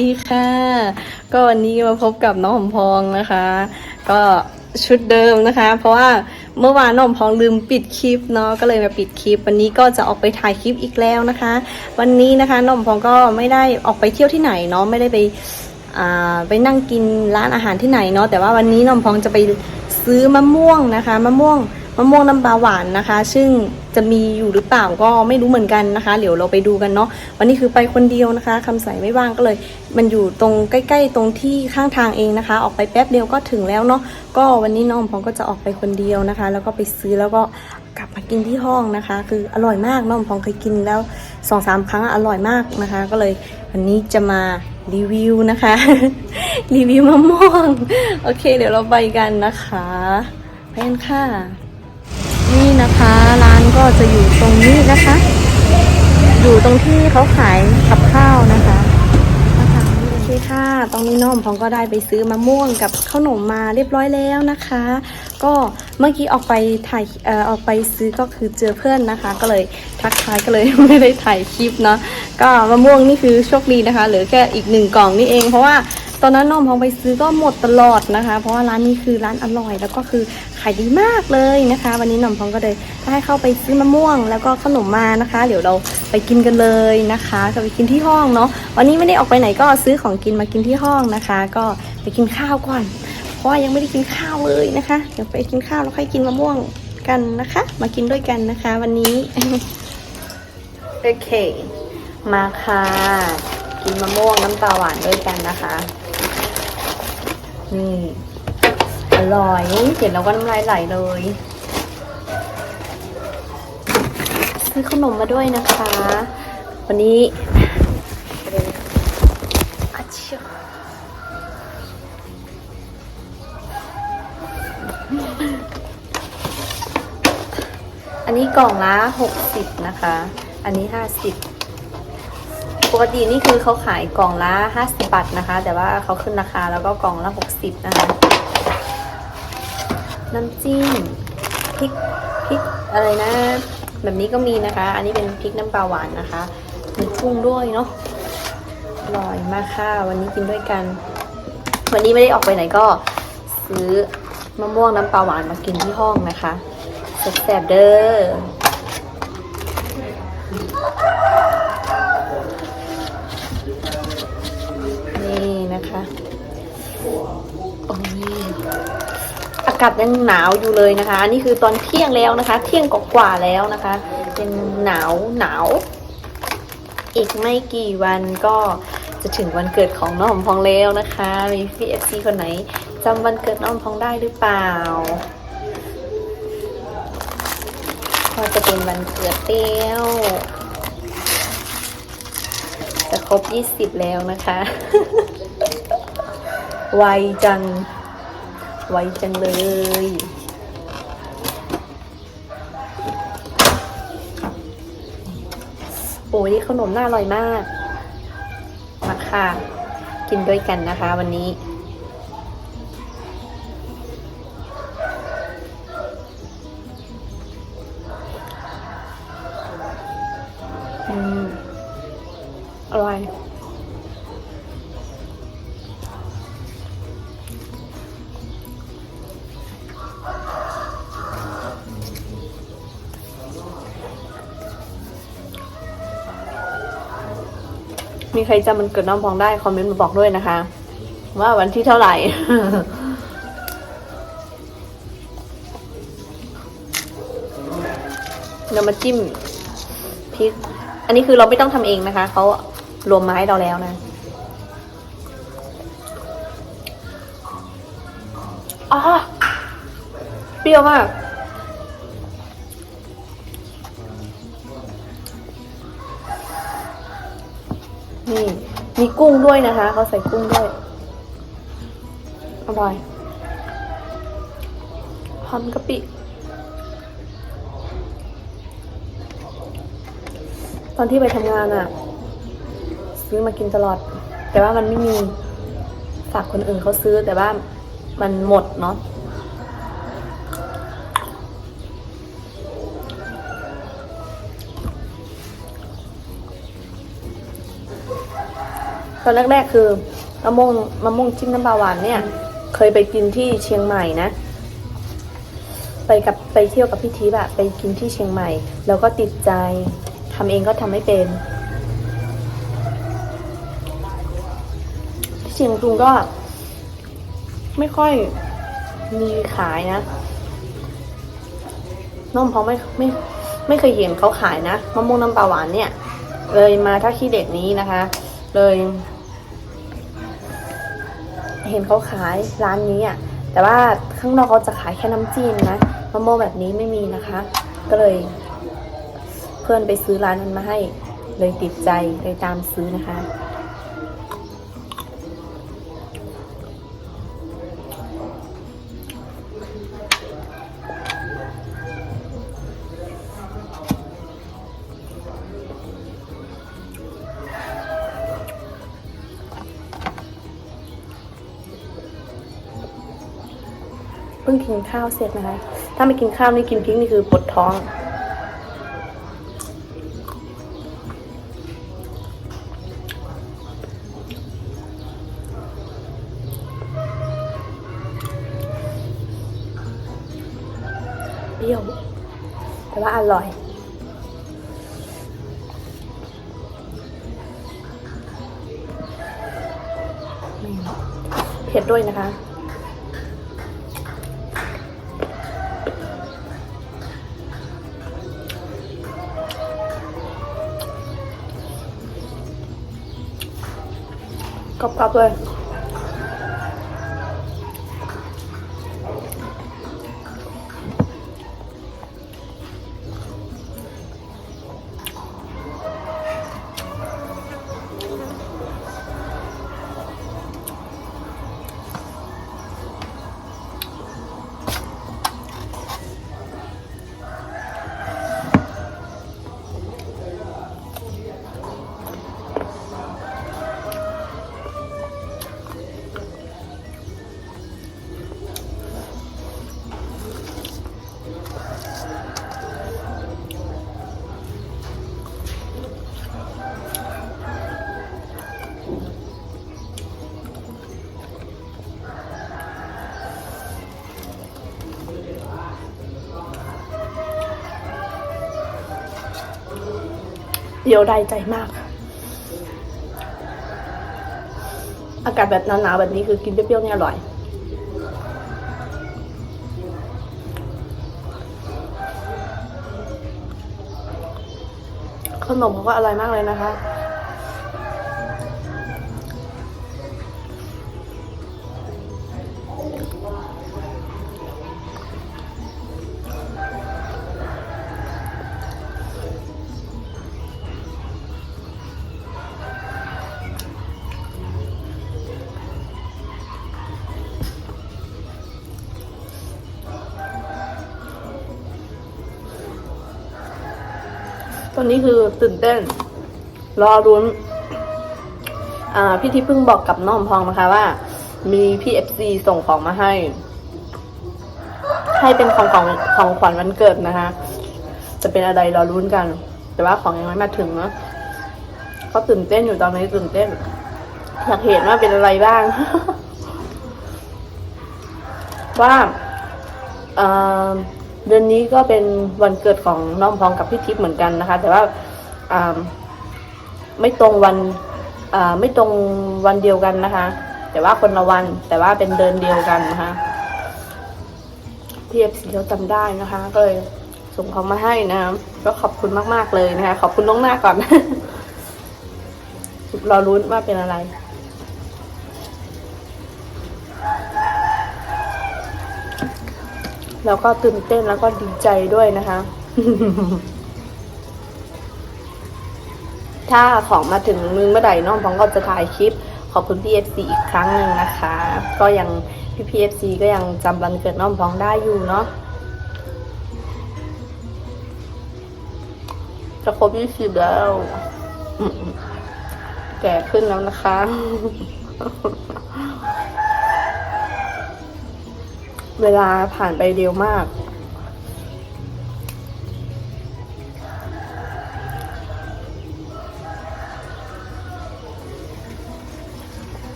สวัสดีค่ะ ก็วันนี้มาพบกับน้องหอมพองนะคะ ก็ชุดเดิมนะคะ เพราะว่าเมื่อวานน้องหอมพองลืมปิดคลิปเนาะก็เลยมาปิดคลิป วันนี้ก็จะออกไปถ่ายคลิปอีกแล้วนะคะ วันนี้นะคะน้องหอมพองก็ไม่ได้ออกไปเที่ยวที่ไหนเนาะไม่ได้ไปไปนั่งกินร้านอาหารที่ไหนเนาะแต่ว่าวันนี้น้องหอมพองจะไปซื้อมะม่วงนะคะ มะม่วง มะม่วงน้ำปลาหวานนะคะ ซึ่งจะมีอยู่หรือเปล่าก็ไม่รู้เหมือนกันนะคะ เดี๋ยวเราไปดูกันเนาะวันนี้คือไปคนเดียวนะคะคำใส่ไม่ว่างก็เลย มันอยู่ตรงใกล้ ๆ ตรงที่ข้างทางเองนะคะ ออกไปแป๊บเดียวก็ถึงแล้วเนาะก็วันนี้น้องพองก็จะออกไปคนเดียวนะคะ แล้วก็ไปซื้อแล้วก็กลับมากินที่ห้องนะคะ คืออร่อยมากน้องพองเคยกินแล้วสองสามครั้งอร่อยมากนะคะ ก็เลยวันนี้จะมารีวิวนะคะ รีวิวมะม่วง โอเค เดี๋ยวเราไปกันนะคะ ไปกันค่ะ นี่นะคะ ร้านก็จะอยู่ตรงนี้นะคะ อยู่ตรงที่เขาขายกับข้าวนะคะนะคะโอเคค่ะตรงนี้น้องพองก็ได้ไปซื้อมะม่วงกับข้าวหนมมาเรียบร้อยแล้วนะคะ ก็เมื่อกี้ออกไปถ่ายเอ่อออกไปซื้อก็คือเจอเพื่อนนะคะ ก็เลยทักทายก็เลยไม่ได้ถ่ายคลิปเนาะก็มะม่วงนี่คือโชคดีนะคะเหลือแค่อีกหนึ่งกล่องนี่เองเพราะว่า ตอนนั้นน้องพองไปซื้อก็หมดตลอดนะคะ เพราะว่าร้านนี้คือร้านอร่อย แล้วก็คือขายดีมากเลยนะคะ วันนี้น้องพองก็เลยได้เข้าไปซื้อมะม่วง แล้วก็ขนมมานะคะ เดี๋ยวเราไปกินกันเลยนะคะจะไปกินที่ห้องเนาะวันนี้ไม่ได้ออกไปไหนก็ซื้อของกินมากินที่ห้องนะคะ ก็ไปกินข้าวก่อน เพราะว่ายังไม่ได้กินข้าวเลยนะคะ เดี๋ยวไปกินข้าวแล้วค่อยกินมะม่วงกันนะคะ มากินด้วยกันนะคะ วันนี้โอเค มาค่ะ กินมะม่วงน้ำปลาหวานด้วยกันนะคะ นี่อร่อยเห็นแล้วก็น้ำลายไหลเลยซื้อขนมมาด้วยนะคะ วันนี้อาชิอันนี้กล่องละหกสิบนะคะ อันนี้ห้าสิบ ปกตินี่คือเขาขายกล่องละ50บาทนะคะ แต่ว่าเขาขึ้นราคาแล้วก็กล่องละ 60 นะคะ น้ำจิ้มพริกพริกอะไรนะ แบบนี้ก็มีนะคะ อันนี้เป็นพริกน้ำปลาหวานนะคะ มีกุ้งด้วยเนาะอร่อยมากค่ะ วันนี้กินด้วยกัน วันนี้ไม่ได้ออกไปไหนก็ซื้อมะม่วงน้ำปลาหวานมากินที่ห้องนะคะแซ่บๆเด้อ นี่นะคะโอ้ยอากาศยังหนาวอยู่เลยนะคะ นี่คือตอนเที่ยงแล้วนะคะ เที่ยงกว่าแล้วนะคะ เป็นหนาวหนาว อีกไม่กี่วันก็จะถึงวันเกิดของน้องหอมพองแล้วนะคะ มีพี่เอฟซีคนไหนจำวันเกิดน้องหอมพองได้หรือเปล่าก็จะเป็นวันเกิดเตี้ยวจะครบ 20 แล้วนะคะ ไวจัง ไวจังเลยโอ้ยขนมน่าอร่อยมาก มาค่ะ กินด้วยกันนะคะวันนี้ มีใครจำมันเกิดน้องพองได้ คอมเมนต์มาบอกด้วยนะคะ ว่าวันที่เท่าไหร่ เรามาจิ้มพริก อันนี้คือเราไม่ต้องทำเองนะคะ เขารวมมาให้เราแล้วนะอ๋อเปรี้ยวมาก นี่มีกุ้งด้วยนะคะเขาใส่กุ้งด้วยอร่อยหอมกะปิ ตอนที่ไปทำงานอะซื้อมากินตลอด แต่ว่ามันไม่มีฝากคนอื่นเขาซื้อแต่ว่ามันหมดเนาะ ตอนแรกๆคือมะม่วงมะม่วงจิ้มน้ำปลาหวานเนี่ย เคยไปกินที่เชียงใหม่นะ ไปกับไปเที่ยวกับพี่ทิพย์อะไปกินที่เชียงใหม่ แล้วก็ติดใจทำเองก็ทำไม่เป็นที่เชียงตุงก็ ไม่ค่อยมีขายนะน้องเพราะไม่ไม่ไม่เคยเห็นเขาขายนะมะม่วงน้ำปลาหวานเนี่ย เลยมาถ้าขี้เด็ดนี้นะคะ เลย เห็นเขาขายร้านนี้อะแต่ว่าข้างนอกเขาจะขายแค่น้ำจิ้มนะมะม่วงแบบนี้ไม่มีนะคะ ก็เลย เพื่อนไปซื้อร้านนั้นมาให้ เลยติดใจเลยตามซื้อนะคะ กินข้าวเสร็จนะคะ ถ้าไม่กินข้าวไม่กินพริกนี่คือปวดท้องเปรี้ยว แต่ว่าอร่อยเผ็ดด้วยนะคะ กรอ เดียวได้ใจมาก อากาศแบบหนาวๆแบบนี้คือกินเปรี้ยวๆเนี่ยอร่อยขนมเขาก็อร่อยมากเลยนะคะ ตอนนี้คือตื่นเต้น รอรุ้นอ่าพี่ที่เพิ่งบอกกับน้องพองนะคะว่า มีพี่เอฟซีส่งของมาให้ ให้เป็นของของของขวัญวันเกิดนะคะ จะเป็นอะไรรอรุ้นกัน แต่ว่าของยังไม่มาถึงเนาะก็ตื่นเต้นอยู่ตอนนี้ตื่นเต้นอยากเห็นว่าเป็นอะไรบ้าง ว่าเอ่อ เดือนนี้ก็เป็นวันเกิดของน้องพองกับพี่ทิพย์เหมือนกันนะคะ แต่ว่าไม่ตรงวันไม่ตรงวันเดียวกันนะคะ แต่ว่าคนละวันแต่ว่าเป็นเดือนเดียวกันนะคะพี่เอฟซีเขาจำได้นะคะ ก็เลยส่งของมาให้นะก็ขอบคุณมาก ๆ เลยนะคะ ขอบคุณน้องหน้าก่อนรอรุ้นว่าเป็นอะไร แล้วก็ตื่นเต้นแล้วก็ดีใจด้วยนะคะ ถ้าของมาถึงมือเมื่อไหร่น้องพองก็จะถ่ายคลิป ขอบคุณพี่เอฟซีอีกครั้งหนึ่งนะคะ ก็ยังพี่พีเอฟซีก็ยังจำวันเกิดน้องพองได้อยู่เนาะจะครบยี่สิบแล้วแก่ขึ้นแล้วนะคะ เวลาผ่านไปเร็วมาก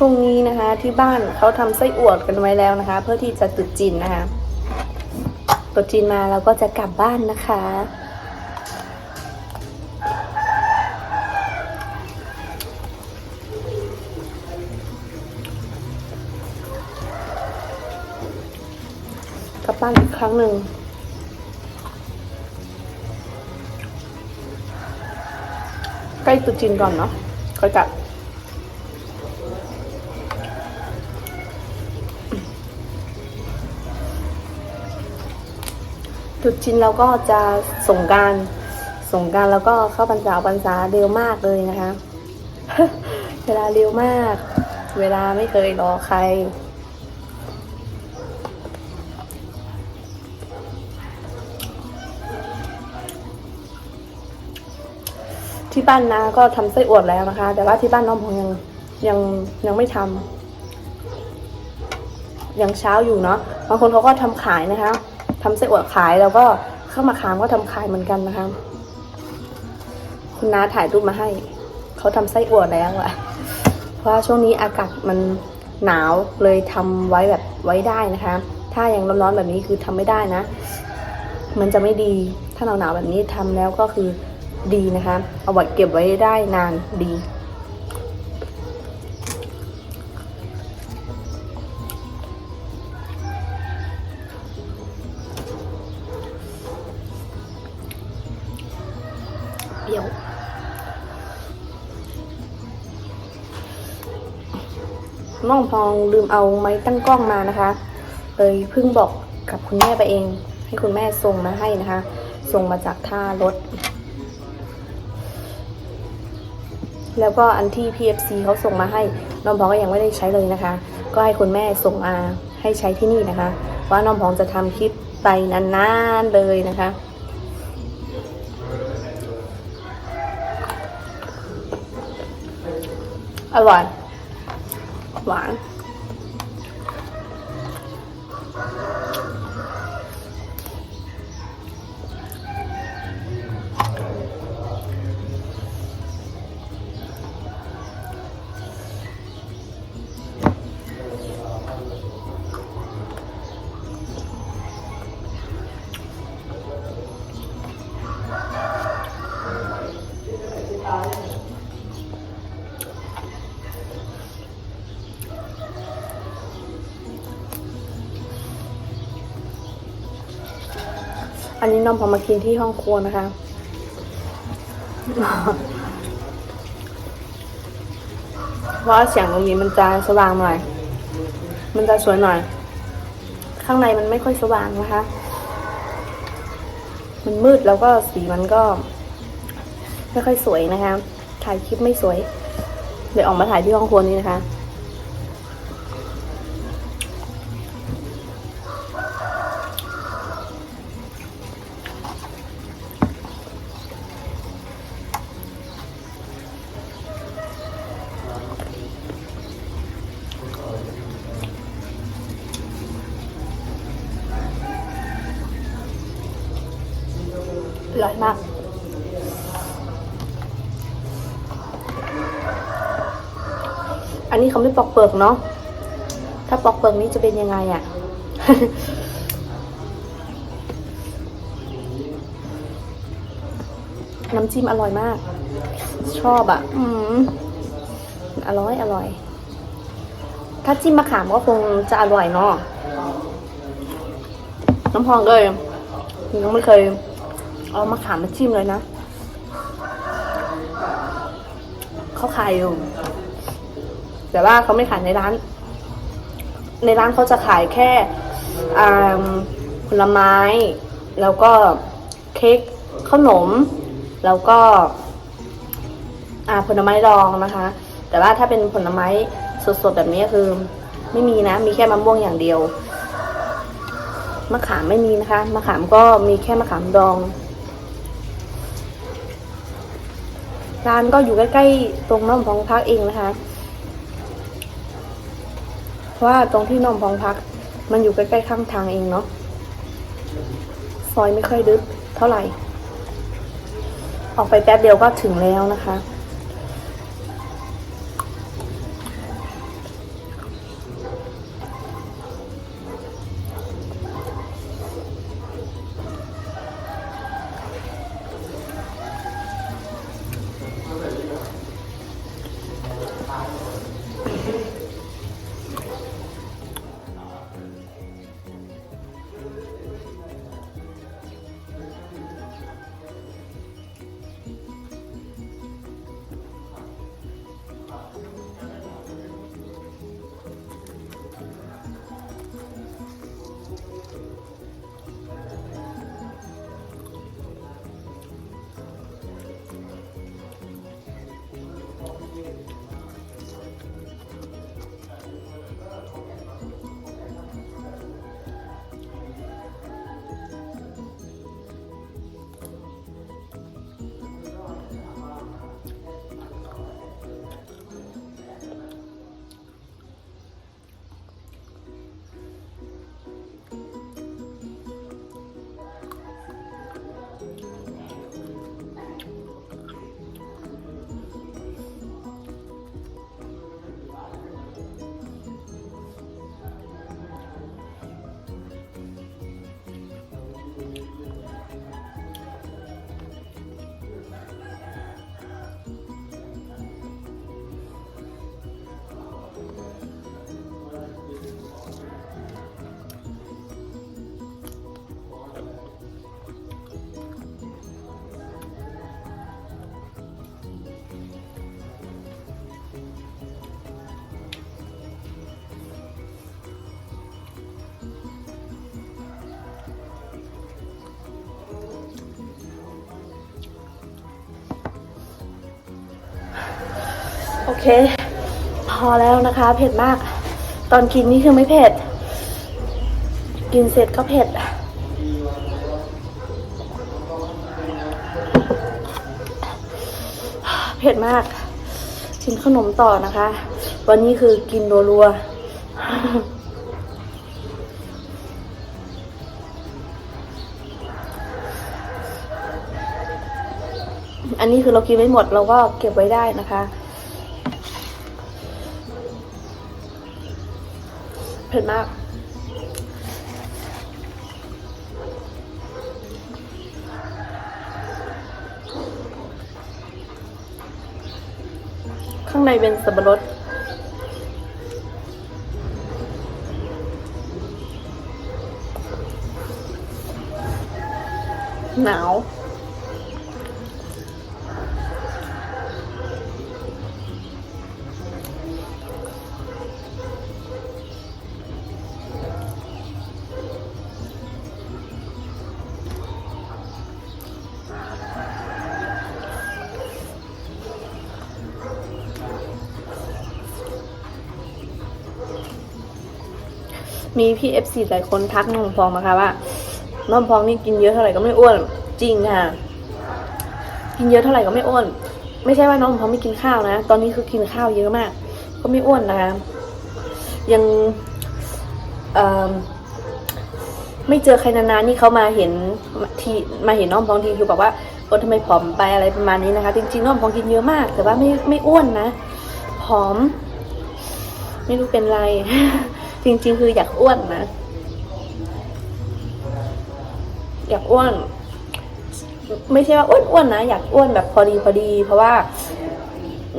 ช่วงนี้นะคะ ที่บ้านเขาทำไส้อวดกันไว้แล้วนะคะ เพื่อที่จะตุดจินนะคะตุดจีนมาเราก็จะกลับบ้านนะคะ กลับบ้านอีกครั้งหนึ่งใกล้ตุจีนก่อนเนาะค่อยกลับตุจีนเราก็จะส่งการส่งการแล้วก็เข้าพรรษาพรรษาเร็วมากเลยนะคะ เวลาเร็วมาก เวลาไม่เคยรอใคร ที่บ้านนาก็ทำไส้อวดแล้วนะคะ แต่ว่าที่บ้านน้องพงยังยังยังไม่ทำยังเช้าอยู่เนาะบางคนเขาก็ทำขายนะคะทำไส้อวดขายแล้วก็เข้ามาขามก็ทำขายเหมือนกันนะคะ คุณน้าถ่ายรูปมาให้เขาทำไส้อวดแล้วอะเพราะว่าช่วงนี้อากาศมันหนาวเลยทำไว้แบบไว้ได้นะคะ ถ้ายังร้อนๆแบบนี้คือทำไม่ได้นะ มันจะไม่ดีถ้าหนาวๆแบบนี้ทำแล้วก็คือ ดีนะคะ เอาไว้เก็บไว้ได้นานดี เปรี้ยว น้องพองลืมเอาไม้ตั้งกล้องมานะคะ เลยเพิ่งบอกกับคุณแม่ไปเอง ให้คุณแม่ส่งมาให้นะคะ ส่งมาจากท่ารถ แล้วก็อันที่ PFC เขาส่งมาให้น้องพองก็ยังไม่ได้ใช้เลยนะคะ ก็ให้คุณแม่ส่งมาให้ใช้ที่นี่นะคะ ว่าน้องพองจะทำคลิปไปนานๆเลยนะคะอร่อยหวาน นนี้น้องพอมากินที่ห้องครัวนะคะ เพราะเสียงตรงนี้มันจะสว่างหน่อย มันจะสวยหน่อย ข้างในมันไม่ค่อยสว่างนะคะ มันมืดแล้วก็สีมันก็ ไม่ค่อยสวยนะคะ ถ่ายคลิปไม่สวย เลยออกมาถ่ายที่ห้องครัวนี้นะคะ อร่อยมากอันนี้เขาไม่ปอกเปลือกเนาะ ถ้าปอกเปลือกนี้จะเป็นยังไงอะน้ำจิ้มอร่อยมาก ชอบอะอืมอร่อย อร่อย ถ้าจิ้มมะขามก็คงจะอร่อยเนาะ น้ำพองเลยยังไม่เคย เอามะขามมาจิ้มเลยนะ เขาขายอยู่ แต่ว่าเขาไม่ขายในร้าน ในร้านเขาจะขายแค่ผลไม้ แล้วก็เค้กขนม แล้วก็ผลไม้ดองนะคะ แต่ว่าถ้าเป็นผลไม้สดๆแบบนี้คือ ไม่มีนะ มีแค่มะม่วงอย่างเดียวมะขามไม่มีนะคะ มะขามก็มีแค่มะขามดอง ร้านก็อยู่ใกล้ๆตรงน้องพองพักเองนะคะ เพราะว่าตรงที่น้องพองพัก มันอยู่ใกล้ๆข้างทางเองเนาะซอยไม่ค่อยดึกเท่าไหร่ ออกไปแป๊บเดียวก็ถึงแล้วนะคะ โอเค พอแล้วนะคะ เผ็ดมาก ตอนกินนี่คือไม่เผ็ด กินเสร็จก็เผ็ด เผ็ดมาก กินขนมต่อนะคะ วันนี้คือกินรัวๆอันนี้คือเรากินไม่หมดเราก็เก็บไว้ได้นะคะ เผ็ดมาก ข้างในเป็นสับปะรดหนาว มีพี่เอฟซีหลายคนทักน้องพองนะคะว่าน้องพองนี่กินเยอะเท่าไหร่ก็ไม่อ้วนจริงค่ะ กินเยอะเท่าไหร่ก็ไม่อ้วน ไม่ใช่ว่าน้องพองไม่กินข้าวนะ ตอนนี้คือกินข้าวเยอะมาก ก็ไม่อ้วนนะคะยังไม่เจอใครนานๆนี่เขามาเห็นทีมาเห็นน้องพองทีคือบอกว่าโอ้ทำไมผอมไปอะไรประมาณนี้นะคะ จริงๆน้องพองกินเยอะมาก แต่ว่าไม่ไม่อ้วนนะผอม ไม่รู้เป็นไร จริงๆ คืออยากอ้วนนะ อยากอ้วน ไม่ใช่ว่าอ้วนๆนะ อยากอ้วนแบบพอดีพอดี เพราะว่า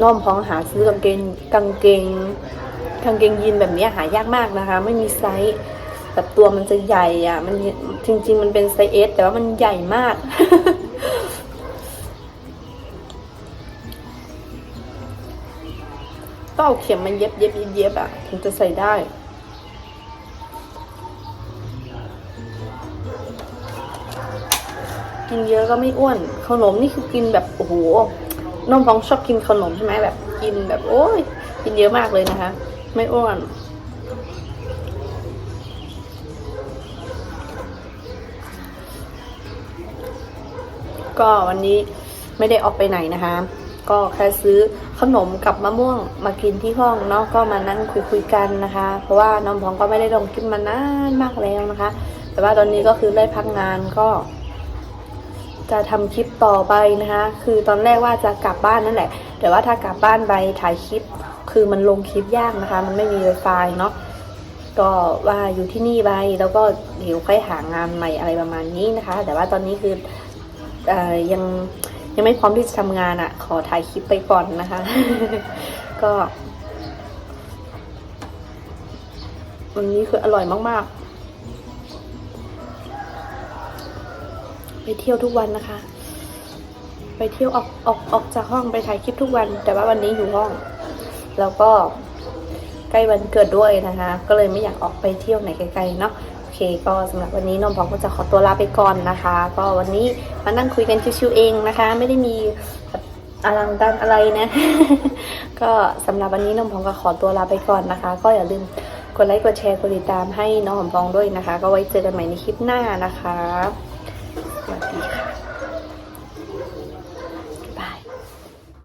น้อมพองหาซื้อกางเกงกางเกงกางเกงยีนแบบนี้หายากมากนะคะ ไม่มีไซส์แบบตัวมันจะใหญ่อะ่ะมันจริง ๆ มันเป็นไซส์เอสแต่ว่ามันใหญ่มากต้องเอาเข็มมาเย็บเย็บเย็บเย็บอะถึงจะใส่ได้ กินเยอะก็ไม่อ้วนขนมนี่คือกินแบบโอ้โหน้องฟองชอบกินขนมใช่ไหมแบบ กินแบบโอ้ยกินเยอะมากเลยนะคะ ไม่อ้วนก็วันนี้ไม่ได้ออกไปไหนนะคะ ก็แค่ซื้อขนมกับมะม่วงมากินที่ห้องเนาะก็มานั่งคุยคุยกันนะคะ เพราะว่าน้องพองก็ไม่ได้ลงคลิปมานานมากแล้วนะคะ แต่ว่าตอนนี้ก็คือได้พักงานก็ จะทำคลิปต่อไปนะคะ คือตอนแรกว่าจะกลับบ้านนั่นแหละ แต่ว่าถ้ากลับบ้านไปถ่ายคลิป คือมันลงคลิปยากนะคะ มันไม่มี Wi-Fi เนาะ ก็ว่าอยู่ที่นี่ไป แล้วก็เดี๋ยวค่อยหางานใหม่อะไรประมาณนี้นะคะ แต่ว่าตอนนี้คือออยังยังไม่พร้อมที่จะทำงานอะ่ะ ขอถ่ายคลิปไปก่อนนะคะ ก็วันนี้คืออร่อยมากๆ ไปเที่ยวทุกวันนะคะ ไปเที่ยวออกออกออกจากห้องไปถ่ายคลิปทุกวัน แต่ว่าวันนี้อยู่ห้อง แล้วก็ใกล้วันเกิดด้วยนะคะ ก็เลยไม่อยากออกไปเที่ยวไหนไกลๆเนาะโอเค ก็สำหรับวันนี้นมพองก็จะขอตัวลาไปก่อนนะคะ ก็วันนี้มานั่งคุยกันชิวๆเองนะคะ ไม่ได้มีอลังการอะไรนะ ก็สำหรับวันนี้น้องพองก็ขอตัวลาไปก่อนนะคะ ก็อย่าลืมกดไลค์กดแชร์กดติดตามให้น้องหอมพองด้วยนะคะ ก็ไว้เจอกันใหม่ในคลิปหน้านะคะ contigo.